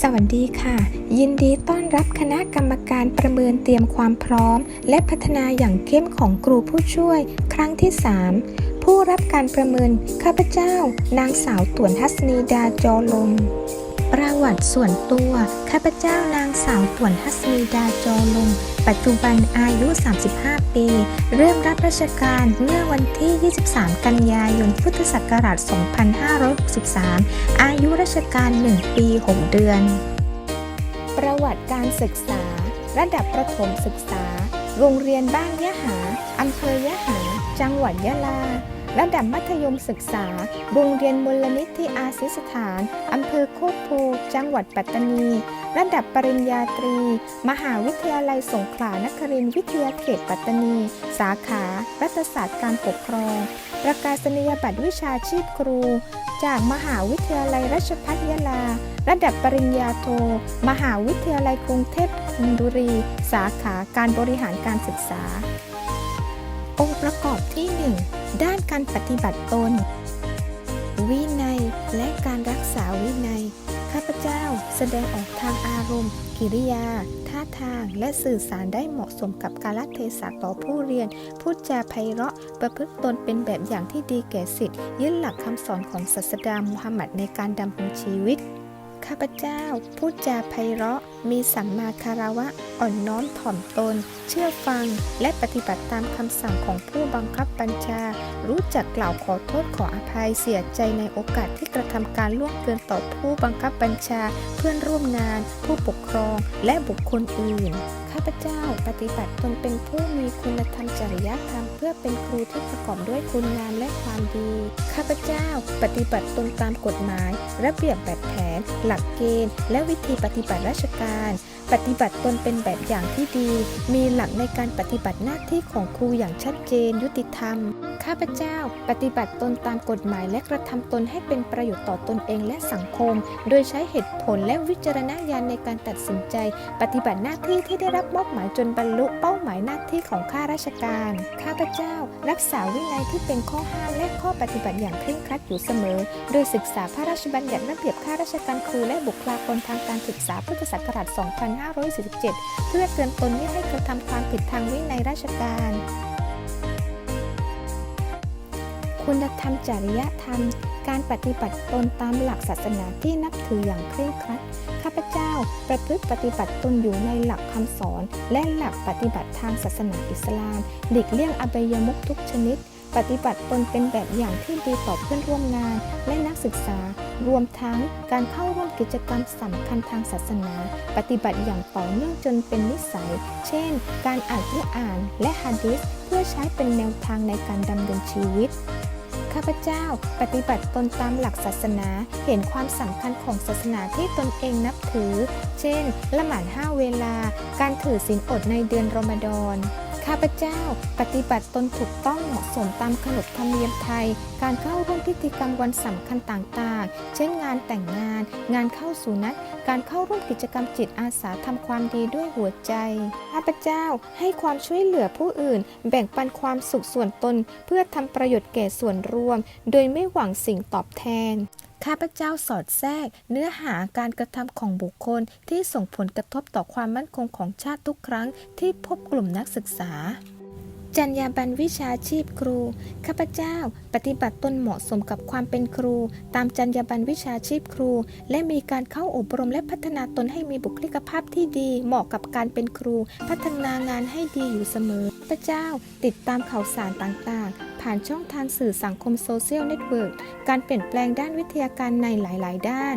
สวัสดีค่ะ ยินดีต้อนรับคณะกรรมการประเมินเตรียมความพร้อม และพัฒนาอย่างเข้มของครูผู้ช่วย ครั้งที่ 3 ผู้รับการประเมินข้าพเจ้า นางสาวต่วนทัศนีดาจอลมประวัติส่วนตัวข้าพเจ้านางสาวต่วนทัศนีดาจอลง ปัจจุบันอายุ 35 ปี เริ่มรับราชการเมื่อวันที่ 23 กันยายน พุทธศักราช 2563 อายุราชการ 1 ปี 6 เดือน ประวัติการศึกษา ระดับประถมศึกษา โรงเรียนบ้านยะหาอำเภอยะหา จังหวัดยะลาระดับมัธยมศึกษา โรงเรียนมูลนิธิอาศิสถาน อำเภอโคกโพ จังหวัดปัตตานี ระดับปริญญาตรี มหาวิทยาลัยสงขลานครินทร์วิทยาเขตปัตตานี สาขา รัฐศาสตร์การปกครอง ประกาศนียบัตรวิชาชีพครู จากมหาวิทยาลัยราชภัฏยะลา ระดับปริญญาโท มหาวิทยาลัยกรุงเทพธนบุรี สาขาการบริหารการศึกษา องค์ประกอบที่ 1 ด้านการปฏิบัติตน วินัยและการรักษาวินัย ข้าพเจ้าแสดงออกทางอารมณ์ กิริยา ท่าทาง และสื่อสารได้เหมาะสมกับกาลเทศะต่อผู้เรียน พูดจาไพเราะ ประพฤติตนเป็นแบบอย่างที่ดีแก่สิทธิ์ ยึดหลักคำสอนของศาสดามุฮัมมัดในการดำรงชีวิต ข้าพเจ้า พูดจาไพเราะ มีสัมมาคารวะอ่อนน้อมถ่อมตน เชื่อฟัง และปฏิบัติตามคำสั่งของผู้บังคับบัญชา รู้จักกล่าวขอโทษขออภัยเสียใจในโอกาสที่กระทำการล่วงเกินต่อผู้บังคับบัญชา เพื่อนร่วมงาน ผู้ปกครอง และบุคคลอื่น พเจ้าปฏิบัติตนเป็นผู้มีคุณธรรมจริยธรรมเพื่อเป็นครูที่ประกอบด้วยคุณงามและความดี ข้าพเจ้าปฏิบัติตนตามกฎหมาย ระเบียบแบบแผน หลักเกณฑ์ และวิธีปฏิบัติราชการ ปฏิบัติตนเป็นแบบอย่างที่ดี มีหลักในการปฏิบัติหน้าที่ของครูอย่างชัดเจน ยุติธรรม ข้าพเจ้าปฏิบัติตนตามกฎหมายและกระทำตนให้เป็นประโยชน์ต่อตนเองและสังคม โดยใช้เหตุผลและวิจารณญาณในการตัดสินใจ ปฏิบัติหน้าที่ที่ได้รับมอบหมายจนบรรลุเป้าหมายหน้าที่ของข้าราชการ ข้าพเจ้า รักษาวินัยที่เป็นข้อห้ามและข้อปฏิบัติอย่างเคร่งครัดอยู่เสมอ โดยศึกษาพระราชบัญญัติระเบียบข้าราชการครูและบุคลากรทางการศึกษาพุทธศักราช 2547 เพื่อเตือนตนไม่ให้กระทำความผิดทางวินัยราชการ คุณธรรมจริยธรรม การปฏิบัติตนตามหลักศาสนาที่นับถืออย่างเคร่งครัด ข้าพเจ้าประพฤติปฏิบัติตนอยู่ในหลักคำสอน และหลักปฏิบัติทางศาสนาอิสลามหลีกเลี่ยงอบายมุขทุกชนิด ปฏิบัติตนเป็นแบบอย่างที่ดีต่อเพื่อนร่วมงาน และนักศึกษา รวมทั้งการเข้าร่วมกิจกรรมสำคัญทางศาสนา ปฏิบัติอย่างต่อเนื่องจนเป็นนิสัย เช่น การอ่านกุรอาน และฮะดีษเพื่อใช้เป็นแนวทางในการดำเนินชีวิต ข้าพเจ้า ปฏิบัติตนตามหลักศาสนา เห็นความสำคัญของศาสนาที่ตนเองนับถือ เช่น ละหมาดห้าเวลา การถือศีลอดในเดือนรอมฎอน ข้าพเจ้า ปฏิบัติตนถูกต้องเหมาะสมตามขนบธรรมเนียมไทย การเข้าร่วมพิธีกรรมวันสำคัญต่างๆ เช่นงานแต่งงาน งานเข้าสู่นัด การเข้าร่วมกิจกรรมจิตอาสาทำความดีด้วยหัวใจ ข้าพเจ้าให้ความช่วยเหลือผู้อื่น แบ่งปันความสุขส่วนตน เพื่อทำประโยชน์แก่ส่วนรวม โดยไม่หวังสิ่งตอบแทน ข้าพเจ้าสอดแทรก เนื้อหาการกระทำของบุคคลที่ส่งผลกระทบต่อความมั่นคงของชาติทุกครั้งที่พบกลุ่มนักศึกษา จรรยาบรรณวิชาชีพครู ข้าพเจ้า ปฏิบัติตนเหมาะสมกับความเป็นครู ตามจรรยาบรรณวิชาชีพครู และมีการเข้าอบรมและพัฒนาตนให้มีบุคลิกภาพที่ดี เหมาะกับการเป็นครู พัฒนางานให้ดีอยู่เสมอ ข้าพเจ้า ติดตามข่าวสารต่างๆ ผ่านช่องทางสื่อสังคมโซเชียลเน็ตเวิร์กการเปลี่ยนแปลงด้านวิทยาการในหลาย ๆ ด้าน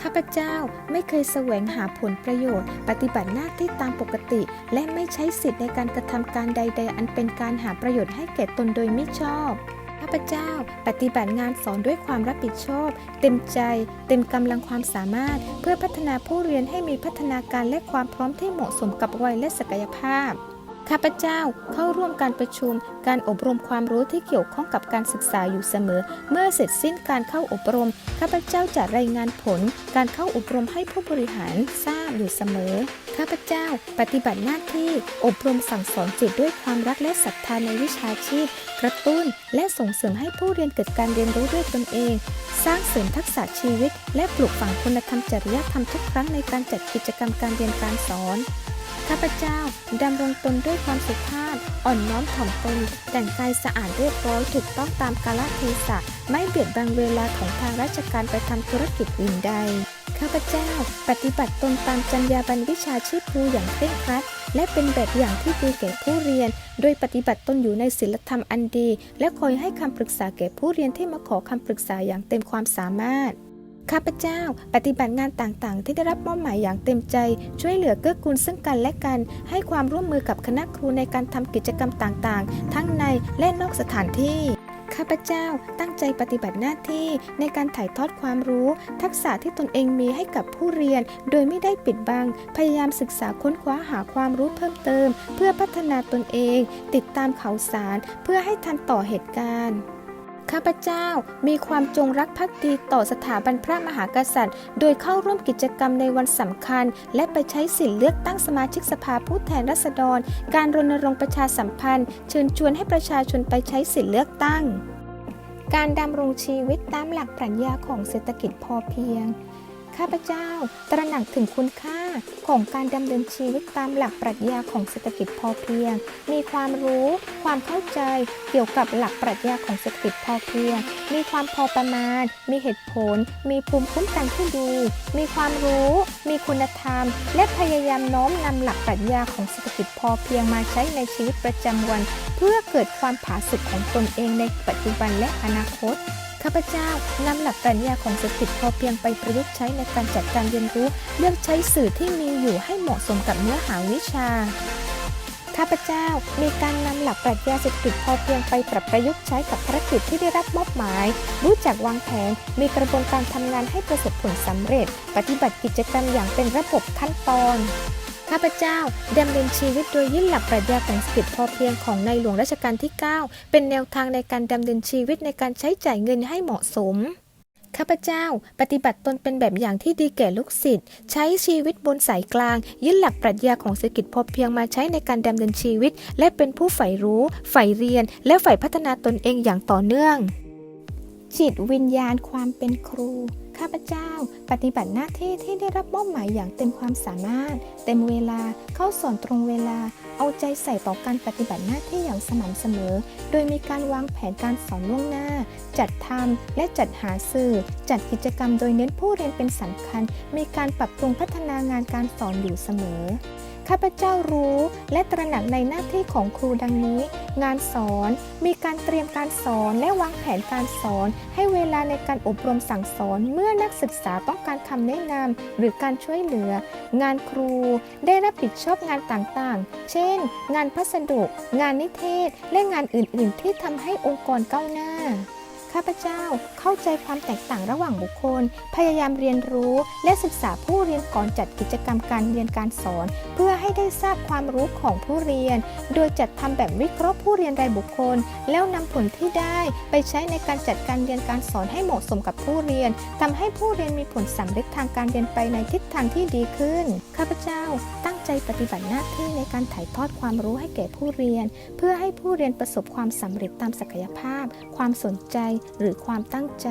ข้าพเจ้าไม่เคยแสวงหาผลประโยชน์ ปฏิบัติหน้าที่ตามปกติ และไม่ใช้สิทธิ์ในการกระทำการใด ๆ อันเป็นการหาประโยชน์ให้แก่ตนโดยไม่ชอบข้าพเจ้า ปฏิบัติงานสอนด้วยความรับผิดชอบ เต็มใจ เต็มกำลังความสามารถ เพื่อพัฒนาผู้เรียนให้มีพัฒนาการและความพร้อมที่เหมาะสมกับวัยและศักยภาพ ข้าพเจ้าเข้าร่วมการประชุม การอบรมความรู้ที่เกี่ยวข้องกับการศึกษาอยู่เสมอ เมื่อเสร็จสิ้นการเข้าอบรม ข้าพเจ้าจะรายงานผล การเข้าอบรมให้ผู้บริหารทราบอยู่เสมอ ข้าพเจ้าปฏิบัติหน้าที่อบรมสั่งสอนจิตด้วยความรักและศรัทธาในวิชาชีพ กระตุ้นและส่งเสริมให้ผู้เรียนเกิดการเรียนรู้ด้วยตนเอง สร้างเสริมทักษะชีวิต และปลูกฝังคุณธรรมจริยธรรมทุกครั้งในการจัดกิจกรรมการเรียนการสอน ข้าพเจ้าดำรงตนด้วยความสุภาพ อ่อนน้อมถ่อมตน แต่งกายสะอาดเรียบร้อยถูกต้องตามกาลเทศะ ไม่เบียดบังเวลาของทางราชการไปทำธุรกิจอื่นใด ข้าพเจ้า ปฏิบัติตนตามจรรยาบรรณวิชาชีพครูอย่างเคร่งครัด และเป็นแบบอย่างที่ดีแก่ผู้เรียน โดยปฏิบัติตนอยู่ในศีลธรรมอันดี และคอยให้คำปรึกษาแก่ผู้เรียนที่มาขอคำปรึกษาอย่างเต็มความสามารถ ข้าพเจ้า ปฏิบัติงานต่างๆ ที่ได้รับมอบหมายอย่างเต็มใจ ช่วยเหลือเกื้อกูลซึ่งกันและกัน ให้ความร่วมมือกับคณะครูในการทำกิจกรรมต่างๆ ทั้งในและนอกสถานที่ข้าพเจ้าตั้งใจปฏิบัติหน้าที่ในการถ่ายทอดความรู้ ทักษะที่ตนเองมีให้กับผู้เรียน โดยไม่ได้ปิดบัง พยายามศึกษาค้นคว้าหาความรู้เพิ่มเติม เพื่อพัฒนาตนเอง ติดตามข่าวสาร เพื่อให้ทันต่อเหตุการณ์ ข้าพเจ้ามีความจงรักภักดีต่อสถาบันพระมหากษัตริย์ โดยเข้าร่วมกิจกรรมในวันสำคัญ และไปใช้สิทธิเลือกตั้งสมาชิกสภาผู้แทนราษฎร การรณรงค์ประชาสัมพันธ์ เชิญชวนให้ประชาชนไปใช้สิทธิเลือกตั้ง การดำรงชีวิตตามหลักปรัชญาของเศรษฐกิจพอเพียง ข้าพเจ้า ตระหนักถึงคุณค่าของการดำเนินชีวิตตามหลักปรัชญาของเศรษฐกิจพอเพียง มีความรู้ ความเข้าใจเกี่ยวกับหลักปรัชญาของเศรษฐกิจพอเพียง มีความพอประมาณ มีเหตุผล มีภูมิคุ้มกันที่ดี มีความรู้ มีคุณธรรม และพยายามโน้มนำหลักปรัชญาของเศรษฐกิจพอเพียงมาใช้ในชีวิตประจำวัน เพื่อเกิดความผาสุกของตนเองในปัจจุบันและอนาคต ข้าพเจ้านำหลักปรัชญาของเศรษฐกิจพอเพียงไปประยุกต์ใช้ในการจัดการเรียนรู้ เลือกใช้สื่อที่มีอยู่ให้เหมาะสมกับเนื้อหาวิชาข้าพเจ้ามีการนำหลักปรัชญาเศรษฐกิจพอเพียงไปปรับประยุกต์ใช้กับภารกิจที่ได้รับมอบหมาย รู้จักวางแผน มีกระบวนการทำงานให้ประสบผลสำเร็จ ปฏิบัติกิจกรรมอย่างเป็นระบบขั้นตอน ข้าพเจ้าดำเนินชีวิตโดยยึดหลักปรัชญาของเศรษฐกิจพอเพียงของในหลวงรัชกาลที่ 9 เป็นแนวทางในการดำเนินชีวิตในการใช้จ่ายเงินให้เหมาะสมข้าพเจ้า ปฏิบัติตนเป็นแบบอย่างที่ดีแก่ลูกศิษย์ใช้ชีวิตบนสายกลาง ยึดหลักปรัชญาของเศรษฐกิจพอเพียงมาใช้ในการดำเนินชีวิต และเป็นผู้ใฝ่รู้ใฝ่เรียน และใฝ่พัฒนาตนเองอย่างต่อเนื่อง จิตวิญญาณความเป็นครูาพเจ้า ปฏิบัติหน้าที่ที่ได้รับมอบหมายอย่างเต็มความสามารถ เต็มเวลาเข้าสอนตรงเวลา เอาใจใส่ต่อการปฏิบัติหน้าที่อย่างสม่ำเสมอ โดยมีการวางแผนการสอนล่วงหน้า จัดทำและจัดหาสื่อ จัดกิจกรรมโดยเน้นผู้เรียนเป็นสำคัญ มีการปรับปรุงพัฒนางานการสอนอยู่เสมอ ข้าพเจ้ารู้และตระหนักในหน้าที่ของครูดังนี้ งานสอนมีการเตรียมการสอนและวางแผนการสอน ให้เวลาในการอบรมสั่งสอนเมื่อนักศึกษาต้องการคำแนะนำหรือการช่วยเหลือ งานครูได้รับผิดชอบงานต่างๆ เช่น งานพัสดุ งานนิเทศ และงานอื่นๆ ที่ทำให้องค์กรก้าวหน้า ข้าพเจ้าเข้าใจความแตกต่างระหว่างบุคคล พยายามเรียนรู้และศึกษาผู้เรียนก่อนจัดกิจกรรมการเรียนการสอน เพื่อให้ได้ทราบความรู้ของผู้เรียน โดยจัดทำแบบวิเคราะห์ผู้เรียนรายบุคคล แล้วนำผลที่ได้ไปใช้ในการจัดการเรียนการสอนให้เหมาะสมกับผู้เรียนทำให้ผู้เรียนมีผลสำเร็จทางการเรียนไปในทิศทางที่ดีขึ้น ข้าพเจ้าตั้งใจปฏิบัติหน้าที่ในการถ่ายทอดความรู้ให้แก่ผู้เรียน เพื่อให้ผู้เรียนประสบความสำเร็จตามศักยภาพ ความสนใจหรือความตั้งใจ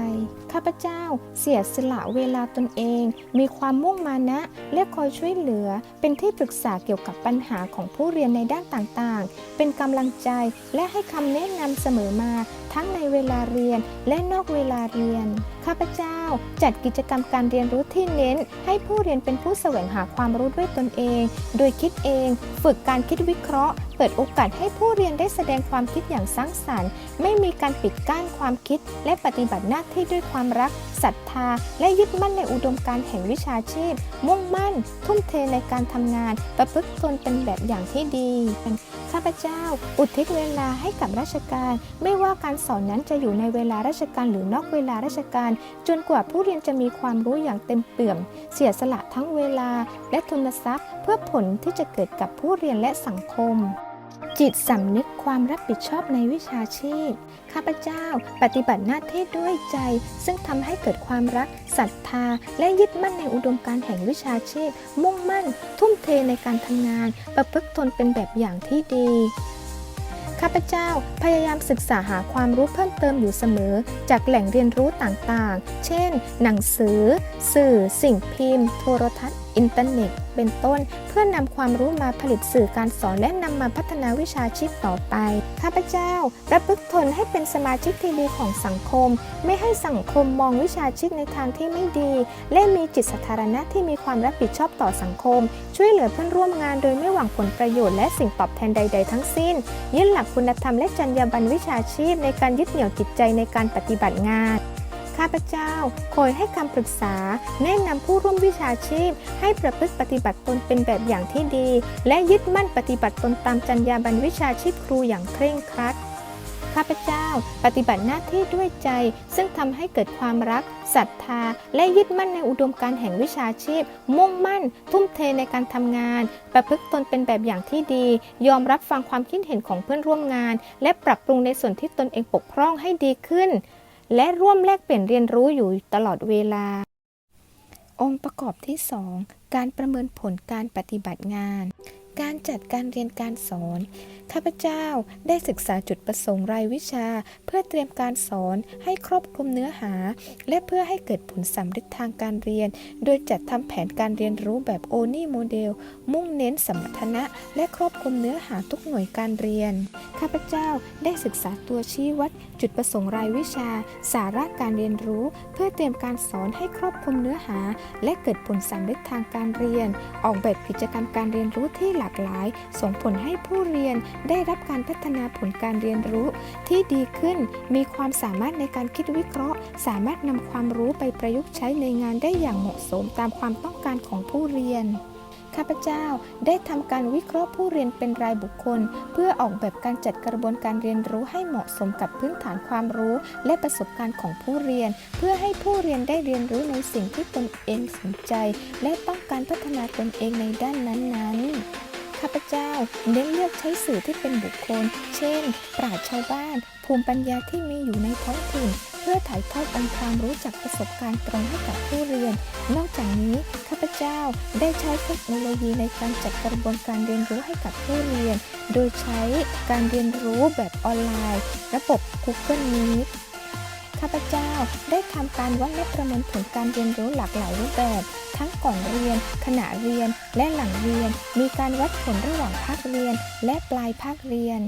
ข้าพเจ้าเสียสละเวลาตนเอง มีความมุ่งมานะ และคอยช่วยเหลือ เป็นที่ปรึกษาเกี่ยวกับปัญหาของผู้เรียนในด้านต่างๆ เป็นกำลังใจและให้คำแนะนำเสมอมา ทั้งในเวลาเรียนและนอกเวลาเรียนข้าพเจ้าจัดกิจกรรมการเรียนรู้ที่เน้น ให้ผู้เรียนเป็นผู้แสวงหาความรู้ด้วยตนเอง โดยคิดเอง ฝึกการคิดวิเคราะห์ เปิดโอกาสให้ผู้เรียนได้แสดงความคิดอย่างสร้างสรรค์ ไม่มีการปิดกั้นความคิด และปฏิบัติหน้าที่ด้วยความรักศรัทธา และยึดมั่นในอุดมการณ์แห่งวิชาชีพ มุ่งมั่น ทุ่มเทในการทำงาน ประพฤติตนเป็นแบบอย่างที่ดีข้าพเจ้า อุทิศเวลาให้กับราชการ ไม่ว่าการสอนนั้นจะอยู่ในเวลาราชการหรือนอกเวลาราชการจนกว่าผู้เรียนจะมีความรู้อย่างเต็มเปี่ยม เสียสละทั้งเวลาและทุนทรัพย์ เพื่อผลที่จะเกิดกับผู้เรียนและสังคมจิตสำนึกความรับผิดชอบในวิชาชีพ ข้าพเจ้าปฏิบัติหน้าที่ด้วยใจ ซึ่งทำให้เกิดความรักศรัทธา และยึดมั่นในอุดมการณ์แห่งวิชาชีพ มุ่งมั่น ทุ่มเทในการทำงาน ประพฤติตนเป็นแบบอย่างที่ดี ข้าพเจ้าพยายามศึกษาหาความรู้เพิ่มเติมอยู่เสมอ จากแหล่งเรียนรู้ต่างๆ เช่น หนังสือ สื่อ สิ่งพิมพ์ โทรทัศน์ อินเทอร์เน็ต เป็นต้น เพื่อนำความรู้มาผลิตสื่อการสอนและนำมาพัฒนาวิชาชีพต่อไป ข้าพเจ้าประพฤติตนให้เป็นสมาชิกที่ดีของสังคม ไม่ให้สังคมมองวิชาชีพในทางที่ไม่ดี และมีจิตสาธารณะที่มีความรับผิดชอบต่อสังคม ช่วยเหลือเพื่อนร่วมงานโดยไม่หวังผลประโยชน์และสิ่งตอบแทนใด ๆ ทั้งสิ้น ยึดหลักคุณธรรมและจรรยาบรรณวิชาชีพในการยึดเหนี่ยวจิตใจในการปฏิบัติงาน ข้าพเจ้าคอยให้คำปรึกษา แนะนำผู้ร่วมวิชาชีพ ให้ประพฤติปฏิบัติตนเป็นแบบอย่างที่ดี และยึดมั่นปฏิบัติตนตามจรรยาบรรณวิชาชีพครูอย่างเคร่งครัดข้าพเจ้า ปฏิบัติหน้าที่ด้วยใจ ซึ่งทำให้เกิดความรักศรัทธา และยึดมั่นในอุดมการณ์แห่งวิชาชีพ มุ่งมั่น ทุ่มเทในการทำงาน ประพฤติตนเป็นแบบอย่างที่ดี ยอมรับฟังความคิดเห็นของเพื่อนร่วมงาน และปรับปรุงในส่วนที่ตนเองปกพร่องให้ดีขึ้น และร่วมแลกเปลี่ยนเรียนรู้อยู่ตลอดเวลา องค์ประกอบที่ 2 การประเมินผลการปฏิบัติงาน การจัดการเรียนการสอน ข้าพเจ้าได้ศึกษาจุดประสงค์รายวิชา เพื่อเตรียมการสอนให้ครอบคลุมเนื้อหา และเพื่อให้เกิดผลสำเร็จทางการเรียน โดยจัดทำแผนการเรียนรู้แบบโอนี่โมเดล มุ่งเน้นสมรรถนะ และครอบคลุมเนื้อหาทุกหน่วยการเรียน ข้าพเจ้าได้ศึกษาตัวชี้วัดจุดประสงค์รายวิชา สาระการเรียนรู้ เพื่อเตรียมการสอนให้ครอบคลุมเนื้อหา และเกิดผลสำเร็จทางการเรียน ออกแบบกิจกรรมการเรียนรู้ที่หลากหลาย ส่งผลให้ผู้เรียนได้รับการพัฒนาผลการเรียนรู้ที่ดีขึ้น มีความสามารถในการคิดวิเคราะห์ สามารถนำความรู้ไปประยุกต์ใช้ในงานได้อย่างเหมาะสมตามความต้องการของผู้เรียน ข้าพเจ้าได้ทำการวิเคราะห์ผู้เรียนเป็นรายบุคคล เพื่อออกแบบการจัดกระบวนการเรียนรู้ให้เหมาะสมกับพื้นฐานความรู้ และประสบการณ์ของผู้เรียน เพื่อให้ผู้เรียนได้เรียนรู้ในสิ่งที่ตนเองสนใจ และต้องการพัฒนาตนเองในด้านนั้นๆ ข้าพเจ้าเน้นเลือกใช้สื่อที่เป็นบุคคล เช่น ปราชชาวบ้าน ภูมิปัญญาที่มีอยู่ในท้องถิ่น เพื่อถ่ายทอดองค์ความรู้จากประสบการณ์ตรงให้กับผู้เรียน นอกจากนี้ข้าพเจ้าได้ใช้เทคโนโลยีในการจัดกระบวนการเรียนรู้ให้กับผู้เรียน โดยใช้การเรียนรู้แบบออนไลน์ ระบบ Google Meet ข้าพเจ้าได้ทำการวัดและประเมินผลการเรียนรู้หลากหลายรูปแบบ ทั้งก่อนเรียน ขณะเรียน และหลังเรียน มีการวัดผลระหว่างภาคเรียน และปลายภาคเรียน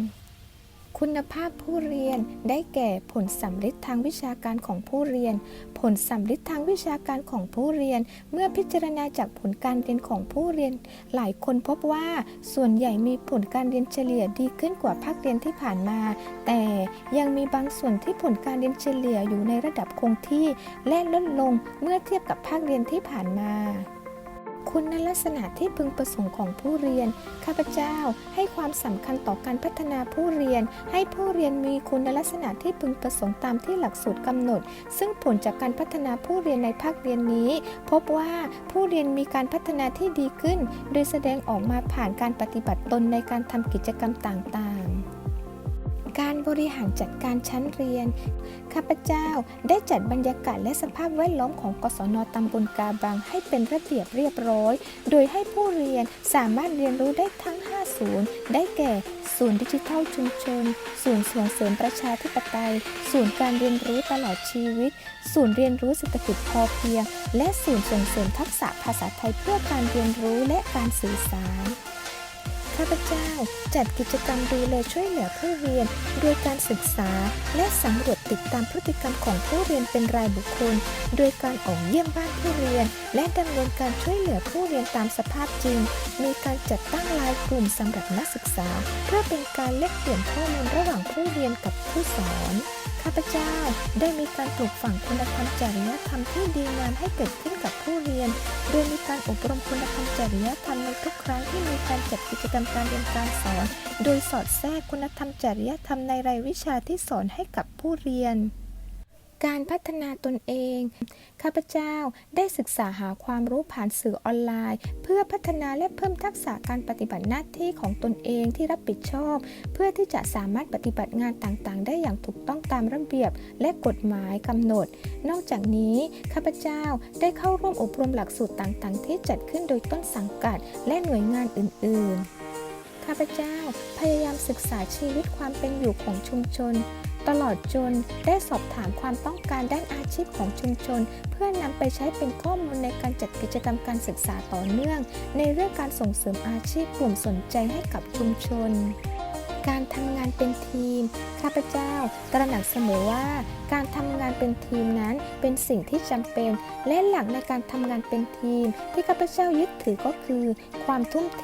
คุณภาพผู้เรียนได้แก่ผลสำเร็จทางวิชาการของผู้เรียน ผลสำเร็จทางวิชาการของผู้เรียน เมื่อพิจารณาจากผลการเรียนของผู้เรียน หลายคนพบว่าส่วนใหญ่มีผลการเรียนเฉลี่ยดีขึ้นกว่าภาคเรียนที่ผ่านมา แต่ยังมีบางส่วนที่ผลการเรียนเฉลี่ยอยู่ในระดับคงที่ และลดลงเมื่อเทียบกับภาคเรียนที่ผ่านมา คุณลักษณะที่พึงประสงค์ของผู้เรียน ข้าพเจ้าให้ความสำคัญต่อการพัฒนาผู้เรียน ให้ผู้เรียนมีคุณลักษณะที่พึงประสงค์ตามที่หลักสูตรกำหนด ซึ่งผลจากการพัฒนาผู้เรียนในภาคเรียนนี้ พบว่าผู้เรียนมีการพัฒนาที่ดีขึ้น โดยแสดงออกมาผ่านการปฏิบัติตนในการทำกิจกรรมต่างๆ บริหารจัดการชั้นเรียน ข้าพเจ้าได้จัดบรรยากาศและสภาพแวดล้อมของกศนตำบลกาบังให้เป็นระเบียบเรียบร้อย โดยให้ผู้เรียนสามารถเรียนรู้ได้ทั้ง 5 ศูนย์ ได้แก่ศูนย์ดิจิทัลชุมชน ศูนย์ส่งเสริมประชาธิปไตย ศูนย์การเรียนรู้ตลอดชีวิต ศูนย์เรียนรู้เศรษฐกิจพอเพียง และศูนย์ส่งเสริมทักษะภาษาไทยเพื่อการเรียนรู้และการสื่อสาร ข้าพเจ้า จัดกิจกรรมดูแลช่วยเหลือผู้เรียน โดยการศึกษา และสำรวจติดตามพฤติกรรมของผู้เรียนเป็นรายบุคคล โดยการออกเยี่ยมบ้านผู้เรียน และดำเนินการช่วยเหลือผู้เรียนตามสภาพจริง มีการจัดตั้งไลน์กลุ่มสำหรับนักศึกษา เพื่อเป็นการแลกเปลี่ยนข้อมูลระหว่างผู้เรียนกับผู้สอน ข้าพเจ้าได้มีการปลูกฝังคุณธรรมจริยธรรมที่ดีงามให้เกิดขึ้นกับผู้เรียน โดยมีการอบรมคุณธรรมจริยธรรมในทุกครั้งที่มีการจัดกิจกรรมการเรียนการสอน โดยสอดแทรกคุณธรรมจริยธรรมในรายวิชาที่สอนให้กับผู้เรียน การพัฒนาตนเอง ข้าพเจ้าได้ศึกษาหาความรู้ผ่านสื่อออนไลน์ เพื่อพัฒนาและเพิ่มทักษะการปฏิบัติหน้าที่ของตนเองที่รับผิดชอบ เพื่อที่จะสามารถปฏิบัติงานต่างๆ ได้อย่างถูกต้องตามระเบียบ และกฎหมายกำหนด นอกจากนี้ข้าพเจ้าได้เข้าร่วมอบรมหลักสูตรต่างๆ ที่จัดขึ้นโดยต้นสังกัด และหน่วยงานอื่น ๆ ข้าพเจ้าพยายามศึกษาชีวิตความเป็นอยู่ของชุมชน ตลอดจนได้สอบถามความต้องการด้านอาชีพของชุมชน เพื่อนำไปใช้เป็นข้อมูลในการจัดกิจกรรมการศึกษาต่อเนื่อง ในเรื่องการส่งเสริมอาชีพกลุ่มสนใจให้กับชุมชน การทำงานเป็นทีม ข้าพเจ้าตระหนักเสมอว่าการทำงานเป็นทีมนั้นเป็นสิ่งที่จำเป็น และหลักในการทำงานเป็นทีม ที่ข้าพเจ้ายึดถือก็คือ ความทุ่มเท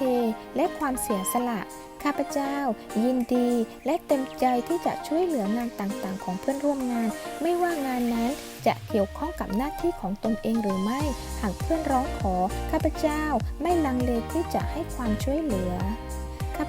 และความเสียสละข้าพเจ้า ยินดีและเต็มใจที่จะช่วยเหลืองานต่างๆ ของเพื่อนร่วมงาน ไม่ว่างานนั้นจะเกี่ยวข้องกับหน้าที่ของตนเองหรือไม่ หากเพื่อนร้องขอข้าพเจ้าไม่ลังเลที่จะให้ความช่วยเหลือ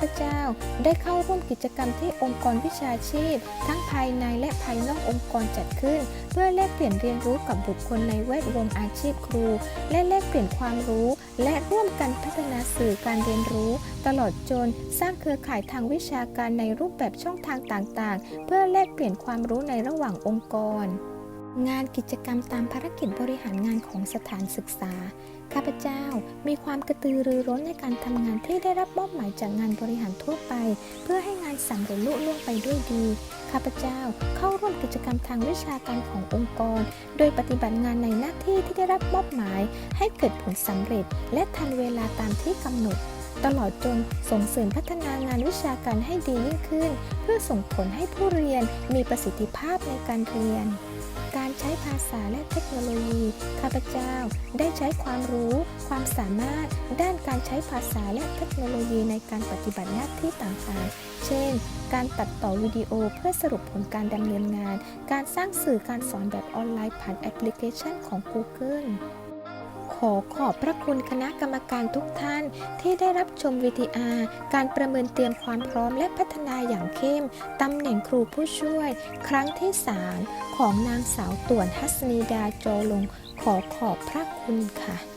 พเจ้า ได้เข้าร่วมกิจกรรมที่องค์กรวิชาชีพ ทั้งภายในและภายนอกองค์กรจัดขึ้น เพื่อแลกเปลี่ยนเรียนรู้กับบุคคลในแวดวงอาชีพครู และแลกเปลี่ยนความรู้ และร่วมกันพัฒนาสื่อการเรียนรู้ ตลอดจนสร้างเครือข่ายทางวิชาการในรูปแบบช่องทางต่างๆ เพื่อแลกเปลี่ยนความรู้ในระหว่างองค์กร งานกิจกรรมตามภารกิจบริหารงานของสถานศึกษา ข้าพเจ้ามีความกระตือรือร้นในการทำงานที่ได้รับมอบหมายจากงานบริหารทั่วไป เพื่อให้งานสำเร็จลุล่วงไปด้วยดี ข้าพเจ้าเข้าร่วมกิจกรรมทางวิชาการขององค์กร โดยปฏิบัติงานในหน้าที่ที่ได้รับมอบหมาย ให้เกิดผลสำเร็จ และทันเวลาตามที่กำหนดตลอดจนส่งเสริมพัฒนางานวิชาการให้ดียิ่งขึ้น เพื่อส่งผลให้ผู้เรียนมีประสิทธิภาพในการเรียน ใช้ภาษาและเทคโนโลยี ข้าพเจ้าได้ใช้ความรู้ ความสามารถ ด้านการใช้ภาษาและเทคโนโลยีในการปฏิบัติหน้าที่ต่างๆ เช่น การตัดต่อวิดีโอเพื่อสรุปผลการดำเนินงาน การสร้างสื่อการสอนแบบออนไลน์ผ่านแอปพลิเคชันของ Google ขอขอบพระคุณคณะกรรมการทุกท่านที่ได้รับชมวิทีอาการประเมินเตรียมความพร้อมและพัฒนาอย่างเข้มตำแหน่งครูผู้ช่วย ครั้งที่ 3 ของนางสาวต่วนทัศนีดาโจลง ขอขอบพระคุณค่ะ